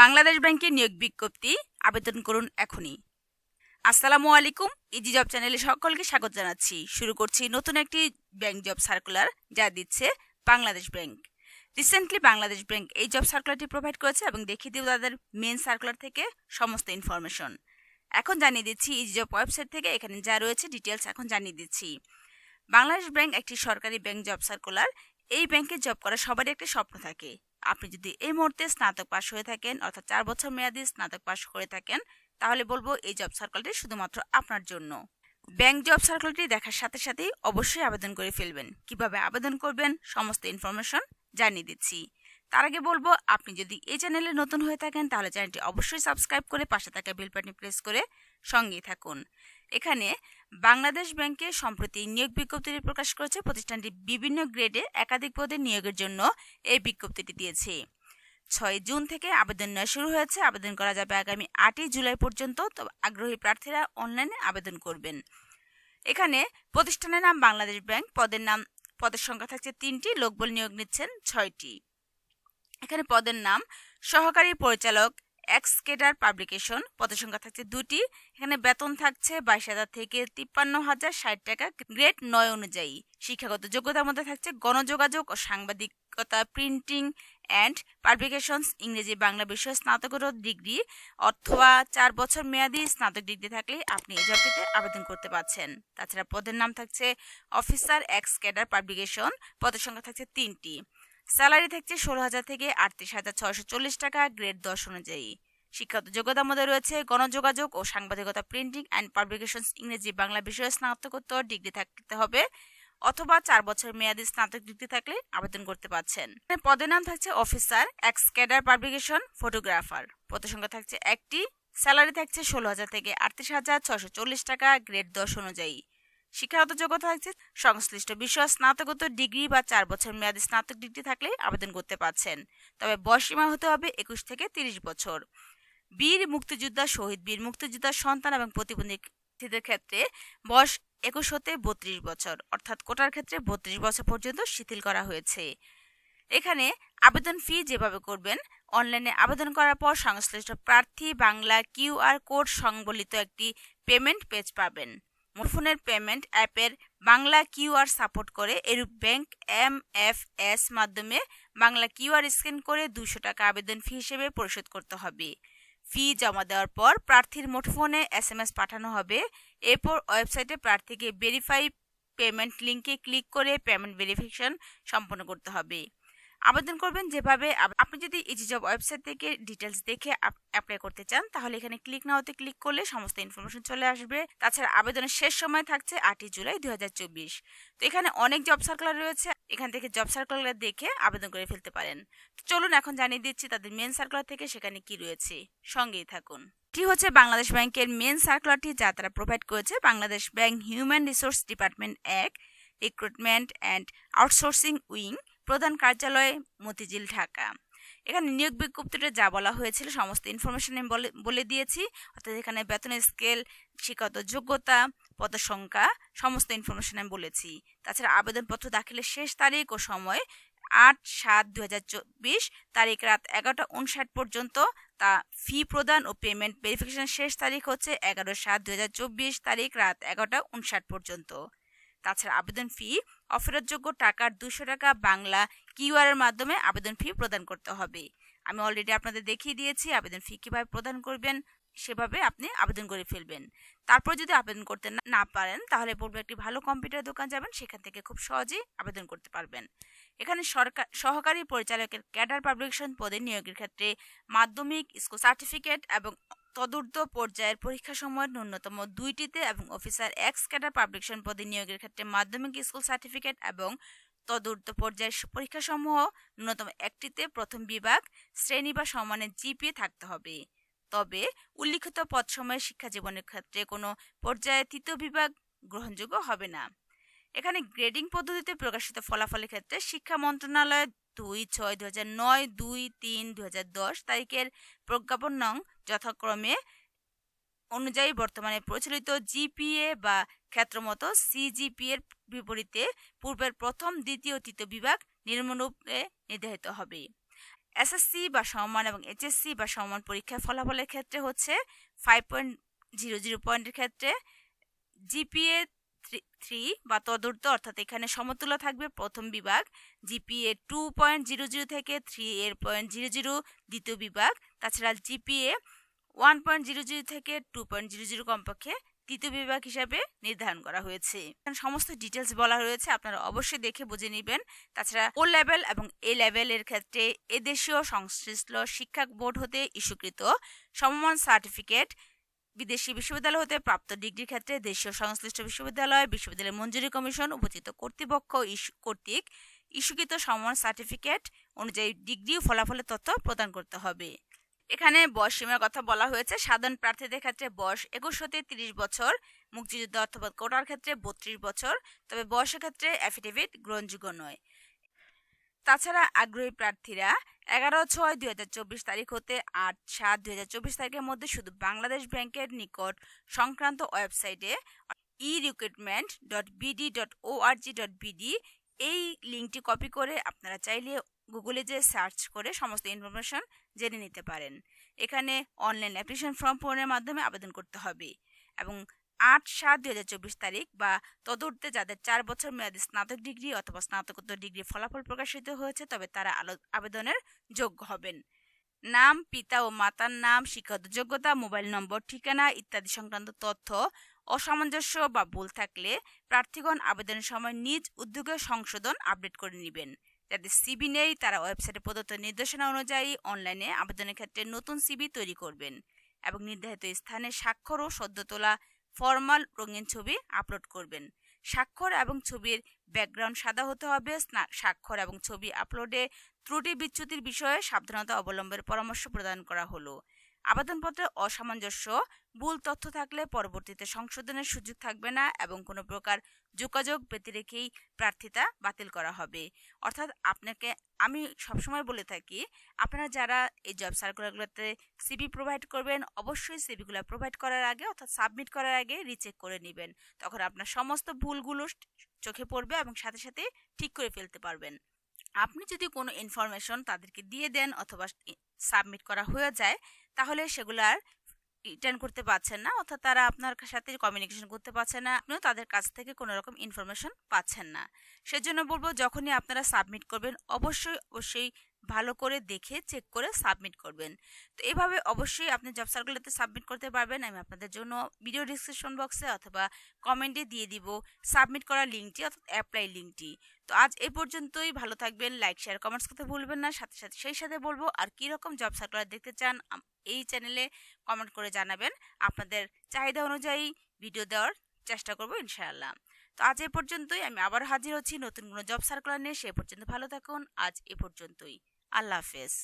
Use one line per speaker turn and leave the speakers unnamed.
বাংলাদেশ ব্যাংকে নিয়োগ বিজ্ঞপ্তি আবেদন করুন এখনই। আসসালামু আলাইকুম ইজি জব চ্যানেলে সকলকে স্বাগত জানাচ্ছি। শুরু করছি নতুন একটি ব্যাংক জব সার্কুলার, যা দিচ্ছে Bangladesh bank. Recently Bangladesh bank এই জব সার্কুলারটি প্রোভাইড করেছে এবং দেখিয়ে দিব তাদের মেন সার্কুলার থেকে সমস্ত ইনফরমেশন এখন জানিয়ে দিচ্ছি ইজি জব ওয়েবসাইট থেকে এখানে যা রয়েছে ডিটেলস এখন জানিয়ে দিচ্ছি। বাংলাদেশ ব্যাংক একটি সরকারি ব্যাংক জব সার্কুলার। এই ব্যাংকে জব করা সবারই একটি স্বপ্ন থাকে। আপনি যদি এই মুহূর্তে স্নাতক পাশ হয়ে থাকেন, অর্থাৎ চার বছর মেয়াদি স্নাতক পাশ করে থাকেন, তাহলে বলব এই জব সার্কেলটি শুধুমাত্র আপনার জন্য। ব্যাংক জব সার্কুলারটি দেখার সাথে সাথেই অবশ্যই আবেদন করে ফেলবেন। কীভাবে আবেদন করবেন, সমস্ত ইনফরমেশন জানিয়ে দিচ্ছি। তার আগে বলব, আপনি যদি এই চ্যানেলে নতুন হয়ে থাকেন, তাহলে চ্যানেলটি অবশ্যই সাবস্ক্রাইব করে পাশে থাকা বেল বাটনে প্রেস করে সঙ্গেই থাকুন। এখানে বাংলাদেশ ব্যাংকে সম্প্রতি নিয়োগ বিজ্ঞপ্তিটি প্রকাশ করেছে। প্রতিষ্ঠানটি বিভিন্ন গ্রেডে একাধিক পদে নিয়োগের জন্য এই বিজ্ঞপ্তিটি দিয়েছে। ছয় জুন থেকে আবেদন নেওয়া শুরু হয়েছে। আবেদন করা যাবে আগামী আটই জুলাই পর্যন্ত। তো আগ্রহী প্রার্থীরা অনলাইনে আবেদন করবেন। এখানে প্রতিষ্ঠানের নাম বাংলাদেশ ব্যাংক, পদের নাম, পদের সংখ্যা থাকছে তিনটি, লোকবল নিয়োগ নিচ্ছেন ছয়টি। এখানে পদের নাম, সহকারী পরিচালক এক্সকেডার পাবলিকেশন, পদের সংখ্যা থাকছে দুটি। এখানে বেতন থাকছে বাইশ হাজার থেকে তিপ্পান্ন হাজার ষাট টাকা, গ্রেড নয় অনুযায়ী। শিক্ষাগত যোগ্যতার মধ্যে থাকছে গণযোগাযোগ ও সাংবাদিকতা, প্রিন্টিং অ্যান্ড পাবলিকেশনস, ইংরেজি, বাংলা বিষয়ে, স্নাতকোত্তর ডিগ্রি অথবা চার বছর মেয়াদি স্নাতক ডিগ্রি থাকলে আপনি এই জবটিতে আবেদন করতে পারছেন। তাছাড়া পদের নাম থাকছে অফিসার এক্স ক্যাডার পাবলিকেশন, পদের সংখ্যা থাকছে তিনটি। স্যালারি থাকছে ষোলো হাজার থেকে আটত্রিশ হাজার ছয়শো চল্লিশ টাকা গ্রেড দশ অনুযায়ী। শিক্ষাগত যোগ্যতার মধ্যে রয়েছে গণযোগাযোগ ও সাংবাদিকতা, প্রিন্টিং অ্যান্ড পাবলিকেশনস, ইংরেজি, বাংলা বিষয়ে স্নাতকোত্তর ডিগ্রি থাকতে হবে অথবা চার বছর মেয়াদি স্নাতক ডিগ্রি থাকলে আবেদন করতে পারছেন। পদের নাম থাকছে officer, ex cadre publication, photographer. পদ সংখ্যা থাকছে একটি, স্যালারি থাকছে ষোলো হাজার থেকে আটত্রিশ হাজার ছশো চল্লিশ টাকা গ্রেড দশ অনুযায়ী। শিক্ষাগত যোগ্যতা থাকছে, সংশ্লিষ্ট বিষয় স্নাতকোত্তর ডিগ্রি বা চার বছর মেয়াদি স্নাতক ডিগ্রি থাকলে আবেদন করতে পারছেন। তবে বয়সীমা হতে হবে একুশ থেকে তিরিশ বছর। বীর মুক্তিযোদ্ধা শহীদ বীর মুক্তিযোদ্ধার সন্তান এবং প্রতিবন্ধীদের ক্ষেত্রে বয়স একুশ হতে বত্রিশ বছর, অর্থাৎ কোটার ক্ষেত্রে বত্রিশ বছর পর্যন্ত শিথিল করা হয়েছে। এখানে আবেদন ফি যেভাবে করবেন অনলাইনে আবেদন করার পর সংশ্লিষ্ট প্রার্থী বাংলা কিউআর কোড সংবলিত একটি পেমেন্ট পেজ পাবেন। মোফোনের পেমেন্ট অ্যাপের বাংলা কিউআর সাপোর্ট করে এরূপ ব্যাংক এম এফ এস মাধ্যমে বাংলা কিউআর স্ক্যান করে দুশো টাকা আবেদন ফি হিসেবে পরিশোধ করতে হবে। ফি জমা দেওয়ার পর প্রার্থীর মুঠোফোনে এস এম এস পাঠানো হবে। এরপর ওয়েবসাইটে প্রার্থীকে ভেরিফাই পেমেন্ট লিঙ্কে ক্লিক করে পেমেন্ট ভেরিফিকেশন সম্পন্ন করতে হবে। আবেদন করবেন যেভাবে আপনি যদি ইজি জব ওয়েবসাইট থেকে ডিটেলস দেখে অ্যাপ্লাই করতে চান, তাহলে এখানে ক্লিক নাওতে ক্লিক করলে সমস্ত ইনফরমেশন চলে আসবে। তাছাড়া আবেদনের শেষ সময় থাকছে আটই জুলাই দু হাজার চব্বিশ। তো এখানে অনেক জব সার্কুলার রয়েছে, এখান থেকে জব সার্কুলার দেখে আবেদন করে ফেলতে পারেন। তো চলুন এখন জানিয়ে দিচ্ছি তাদের মেন সার্কুলার থেকে সেখানে কি রয়েছে। সঙ্গেই থাকুন। এটি হচ্ছে বাংলাদেশ ব্যাংকের মেন সার্কুলারটি যা তারা প্রোভাইড করেছে, Bangladesh bank human resource department এক রিক্রুটমেন্ট অ্যান্ড আউটসোর্সিং উইং প্রধান কার্যালয় মতিঝিল, ঢাকা। এখানে নিয়োগ বিজ্ঞপ্তিতে যা বলা হয়েছিল সমস্ত ইনফরমেশন আমি বলে দিয়েছি। অর্থাৎ এখানে বেতনের স্কেল শিক্ষাগত যোগ্যতা পদের সংখ্যা সমস্ত ইনফরমেশন আমি বলেছি। তাছাড়া আবেদনপত্র দাখিলের শেষ তারিখ ও সময় আট সাত দু হাজার চব্বিশ, তারিখ রাত এগারোটা উনষাট পর্যন্ত। তা ফি প্রদান ও পেমেন্ট ভেরিফিকেশন শেষ তারিখ হচ্ছে এগারো সাত দু তারিখ রাত এগারোটা উনষাট পর্যন্ত। তাছাড়া আবেদন ফি অফেরতযোগ্য টাকার দুশো টাকা বাংলা কিউআর এর মাধ্যমে আবেদন ফি প্রদান করতে হবে। আমি অলরেডি আপনাদের দেখিয়ে দিয়েছি আবেদন ফি কীভাবে প্রদান করবেন, সেভাবে আপনি আবেদন করে ফেলবেন। তারপর যদি আবেদন করতে না- পারেন, তাহলে বলব একটি ভালো কম্পিউটার দোকান যাবেন, সেখান থেকে খুব সহজেই আবেদন করতে পারবেন। এখানে সরকার সহকারী পরিচালকের ক্যাডার পাবলিকেশন পদে নিয়োগের ক্ষেত্রে মাধ্যমিক, স্কুল সার্টিফিকেট এবং তদূর্ধ্ব পর্যায়ের পরীক্ষা সময়ের ন্যূনতম দুইটিতে এবং অফিসার এক্স ক্যাডার পাবলিকেশন পদে নিয়োগের ক্ষেত্রে মাধ্যমিক স্কুল সার্টিফিকেট এবং তদূর্ধ্ব পর্যায়ের পরীক্ষাসমূহ ন্যূনতম একটিতে প্রথম বিভাগ, শ্রেণি বা সমানের জিপিএ থাকতে হবে। তবে উল্লিখিত পদ সময়ের শিক্ষা জীবনের ক্ষেত্রে কোনো পর্যায়ে তৃতীয় বিভাগ গ্রহণযোগ্য হবে না। এখানে গ্রেডিং পদ্ধতিতে প্রকাশিত ফলাফলের ক্ষেত্রে শিক্ষা মন্ত্রণালয় দুই ছয় দু হাজার নয় দুই তিন দু হাজার দশ তারিখের প্রজ্ঞাপন নং যথাক্রমে অনুযায়ী বর্তমানে প্রচলিত জিপিএ বা ক্ষেত্রমতো সিজিপি এর বিপরীতে পূর্বের প্রথম, দ্বিতীয়, তৃতীয় বিভাগ নির্মূলরূপে নির্ধারিত হবে। এসএসসি বা সমমান এবং এইচএসসি বা সমমান পরীক্ষার ফলাফলের ক্ষেত্রে হচ্ছে ফাইভ পয়েন্ট জিরো জিরো পয়েন্টের ক্ষেত্রে জিপিএ থ্রি বা তদূর্ত অর্থাৎ এখানে সমতুল্য থাকবে প্রথম বিভাগ, GPA two point zero zero থেকে থ্রি এর পয়েন্ট জিরো জিরো দ্বিতীয় বিভাগ, তাছাড়া GPA one point zero zero থেকে টু পয়েন্ট জিরো জিরো কমপক্ষে তৃতীয় বিভাগ হিসাবে নির্ধারণ করা হয়েছে। সমস্ত ডিটেলস বলা হয়েছে, আপনারা অবশ্যই দেখে বুঝে নেবেন। তাছাড়া ও লেভেল এবং এ লেভেলের ক্ষেত্রে এদেশীয় সংশ্লিষ্ট শিক্ষা বোর্ড হতে ইস্যুকৃত সমমান সার্টিফিকেট বিদেশি বিশ্ববিদ্যালয় হতে প্রাপ্ত ডিগ্রির ক্ষেত্রে দেশীয় সংশ্লিষ্ট বিশ্ববিদ্যালয় বিশ্ববিদ্যালয় মঞ্জুরি কমিশন উপচিত কর্তৃপক্ষ কর্তৃক ইস্যুকৃত সমমান সার্টিফিকেট অনুযায়ী ডিগ্রি ও ফলাফলের তথ্য প্রদান করতে হবে। এখানে বয়স সীমার কথা বলা হয়েছে। সাধারণ প্রার্থীদের ক্ষেত্রে বয়স একুশ হতে তিরিশ বছর, মুক্তিযুদ্ধ অথবা কোটার ক্ষেত্রে বত্রিশ বছর, তবে বয়সের ক্ষেত্রে অ্যাফিডেভিট গ্রহণযোগ্য নয়। তাছাড়া আগ্রহী প্রার্থীরা এগারো ছয় দুই হাজার চব্বিশ তারিখ হতে আট সাত দুই হাজার চব্বিশ তারিখের মধ্যে শুধু বাংলাদেশ ব্যাংকের নিকট সংক্রান্ত ওয়েবসাইটে e recruitment dot BD dot ORG dot BD এই লিঙ্কটি কপি করে আপনারা চাইলে গুগলে যে সার্চ করে সমস্ত ইনফরমেশন জেনে নিতে পারেন। এখানে অনলাইন অ্যাপ্লিকেশন ফর্ম পূরণের মাধ্যমে আবেদন করতে হবে এবং আট সাত দুই হাজার চব্বিশ তারিখ বা তদূর্তে যাদের চার বছর মেয়াদী স্নাতক ডিগ্রি অথবা স্নাতকোত্তর ডিগ্রি ফলাফল প্রকাশিত হয়েছে, তবে তারা আলো- আবেদনের যোগ্য হবেন। নাম, পিতা ও মাতার নাম, শিক্ষাগত যোগ্যতা, মোবাইল নম্বর, ঠিকানা ইত্যাদি সংক্রান্ত তথ্য অসামঞ্জস্য বা ভুল থাকলে প্রার্থীগণ আবেদনের সময় নিজ উদ্যোগে সংশোধন আপডেট করে নেবেন। যাদের সিবি নেই, তারা ওয়েবসাইটে প্রদত্ত নির্দেশনা অনুযায়ী অনলাইনে আবেদনের ক্ষেত্রে নতুন সিবি তৈরি করবেন এবং নির্ধারিত স্থানে স্বাক্ষর ও সদ্য তোলা ফরমাল রঙিন ছবি আপলোড করবেন। স্বাক্ষর এবং ছবির ব্যাকগ্রাউন্ড সাদা হতে হবে। স্বাক্ষর এবং ছবি আপলোডে ত্রুটি বিচ্যুতির বিষয়ে সাবধানতা অবলম্বনের পরামর্শ প্রদান করা হলো। আবেদনপত্রে অসামঞ্জস্য ভুল তথ্য থাকলে পরবর্তীতে সংশোধনের সুযোগ থাকবে না এবং কোনো প্রকার যোগাযোগ ব্যতি রেখেই প্রার্থিতা বাতিল করা হবে। অর্থাৎ আপনাকে, আমি সবসময় বলে থাকি, আপনারা যারা এই জব সার্কুলারগুলোতে সিবি প্রোভাইড করবেন, অবশ্যই সিবিগুলো প্রোভাইড করার আগে, অর্থাৎ সাবমিট করার আগে রিচেক করে নেবেন। তখন আপনার সমস্ত ভুলগুলো চোখে পড়বে এবং সাথে সাথে ঠিক করে ফেলতে পারবেন। আপনি যদি কোনো ইনফরমেশন তাদেরকে দিয়ে দেন অথবা সাবমিট করা হয়ে যায়, তাহলে সেগুলো আর রিটার্ন করতে পারছেন না, অর্থাৎ তারা আপনার সাথে কমিউনিকেশন করতে পারছে না, আপনিও তাদের কাছ থেকে কোনো রকম ইনফরমেশন পাচ্ছেন না। সেজন্য বলব, যখনই আপনারা সাবমিট করবেন, অবশ্যই অবশ্যই ভালো করে দেখে চেক করে সাবমিট করবেন। তো এভাবে অবশ্যই আপনি জব সার্কুলারতে সাবমিট করতে পারবেন। আমি আপনাদের জন্য ভিডিও ডিসক্রিপশন বক্সে অথবা কমেন্টে দিয়ে দিব। সাবমিট করার লিঙ্কটি অর্থাৎ অ্যাপ্লাই লিঙ্কটি তো আজ এই পর্যন্তই। ভালো থাকবেন লাইক শেয়ার কমেন্টস করতে ভুলবেন না। সাথে সাথে, সেই সাথে বলব, আর কীরকম জব সার্কুলার দেখতে চান এই চ্যানেলে কমেন্ট করে জানাবেন। আপনাদের চাহিদা অনুযায়ী ভিডিও দেওয়ার চেষ্টা করব, ইনশাআল্লাহ। তো আজ এ পর্যন্তই, আমি আবার হাজির হচ্ছি নতুন কোনো জব সার্কুলার নিয়ে। সে পর্যন্ত ভালো থাকুন। আজ এ পর্যন্তই। আল্লাহ হাফেজ।